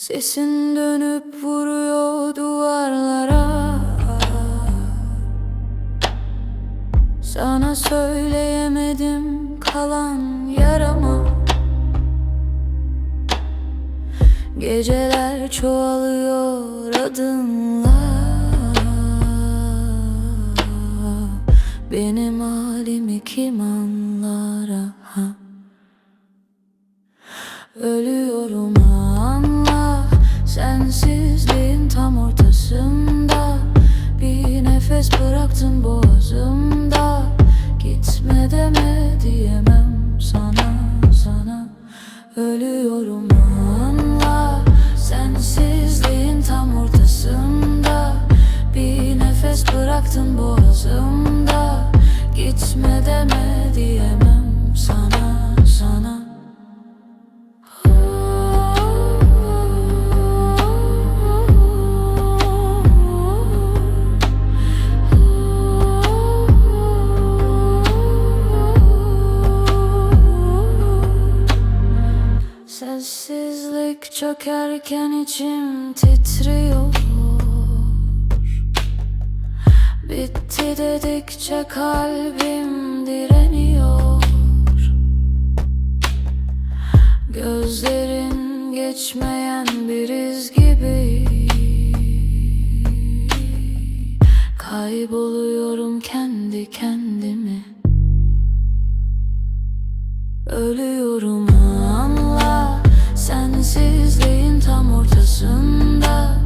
Sesin dönüp vuruyor duvarlara. Sana söyleyemedim kalan Geceler çoğalıyor adınla Benim halimi kim anlar? Aha. Ölüyorum anla. Sensizliğin tam ortasında. Bir nefes bıraktın boğazımda bıraktın boğazımda. Gitme deme diyemem sana sana. Sessizlik çökerken içim titriyor dedikçe kalbim direniyor. Gözlerin geçmeyen bir iz gibi. Kayboluyorum kendi kendimi. Ölüyorum anla. Sensizliğin tam ortasında.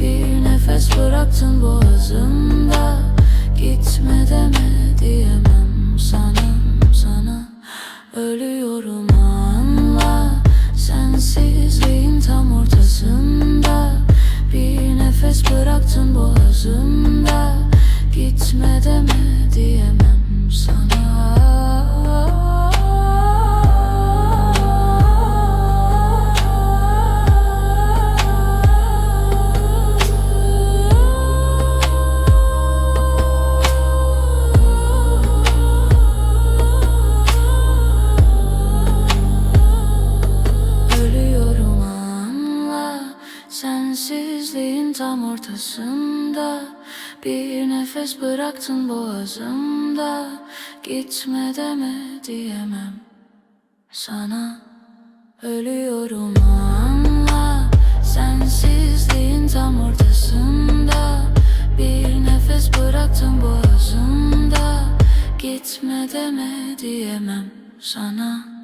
Bir nefes bıraktın boğazımda Gitme deme diyemem sana Sensizliğin tam ortasında Bir nefes bıraktın boğazımda. Gitme deme diyemem sana Ölüyorum anla. Sensizliğin tam ortasında Bir nefes bıraktın boğazımda. Gitme deme diyemem sana